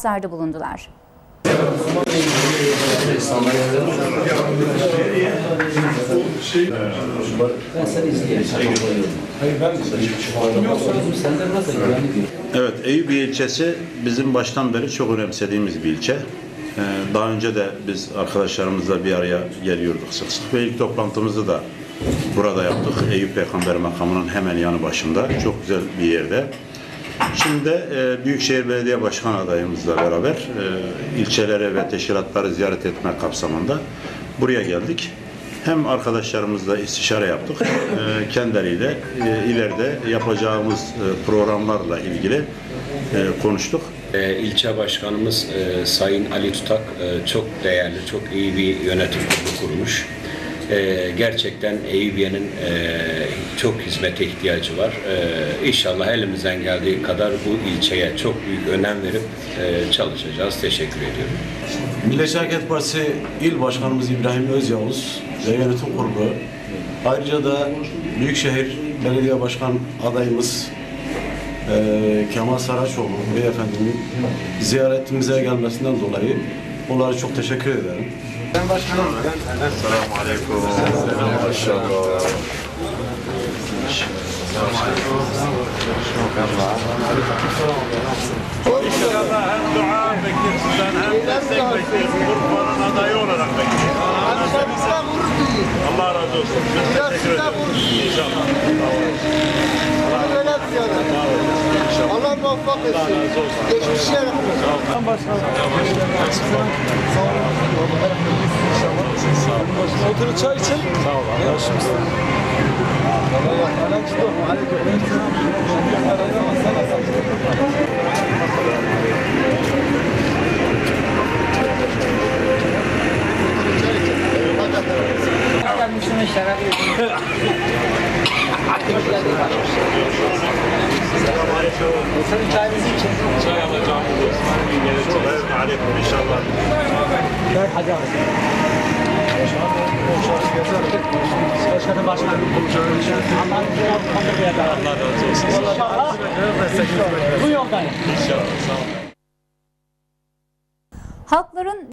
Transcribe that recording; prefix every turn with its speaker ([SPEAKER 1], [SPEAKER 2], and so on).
[SPEAKER 1] ihtiraslarda bulundular.
[SPEAKER 2] Evet, Eyüp ilçesi bizim baştan beri çok önemsediğimiz bir ilçe. Ee, Daha önce de biz arkadaşlarımızla bir araya geliyorduk sık sık ve ilk toplantımızı da burada yaptık. Eyüp Peygamber makamının hemen yanı başında. Çok güzel bir yerde. Şimdi de e, Büyükşehir Belediye Başkan adayımızla beraber e, ilçelere ve teşkilatları ziyaret etme kapsamında buraya geldik. Hem arkadaşlarımızla istişare yaptık, e, kendileriyle e, ileride yapacağımız e, programlarla ilgili e, konuştuk.
[SPEAKER 3] Ee, ilçe başkanımız e, Sayın Ali Tutak e, çok değerli, çok iyi bir yönetim kurulu kurmuş. E, gerçekten Eyüpiye'nin e, çok hizmete ihtiyacı var. E, inşallah elimizden geldiği kadar bu ilçeye çok büyük önem verip e, çalışacağız. Teşekkür ediyorum.
[SPEAKER 4] Milliyetçi Hareket Partisi İl Başkanımız İbrahim Özyavuz ve yönetim kurulu ayrıca da Büyükşehir Belediye Başkan adayımız eee, Kemal Saraçoğlu beyefendinin ziyaretimize gelmesinden dolayı onlara çok teşekkür ederim.
[SPEAKER 5] İnşallah hem dua bekliyoruz sizden hem destek bekliyoruz. Urfa'nın adayı olarak bekliyoruz. Allah razı olsun. Teşekkür ederiz. İnşallah.
[SPEAKER 6] Allah muvaffak etsin. Geçmişe
[SPEAKER 7] Oturun çay için. Sağ ol. Görüşürüz. Senin çayınızı için.
[SPEAKER 5] Çay alacağım. Selamun aleyküm inşallah.
[SPEAKER 7] Hadi abi. Başkanım başkanım. Allah razı olsun. İnşallah. Bu yoldayım.
[SPEAKER 1] Halkların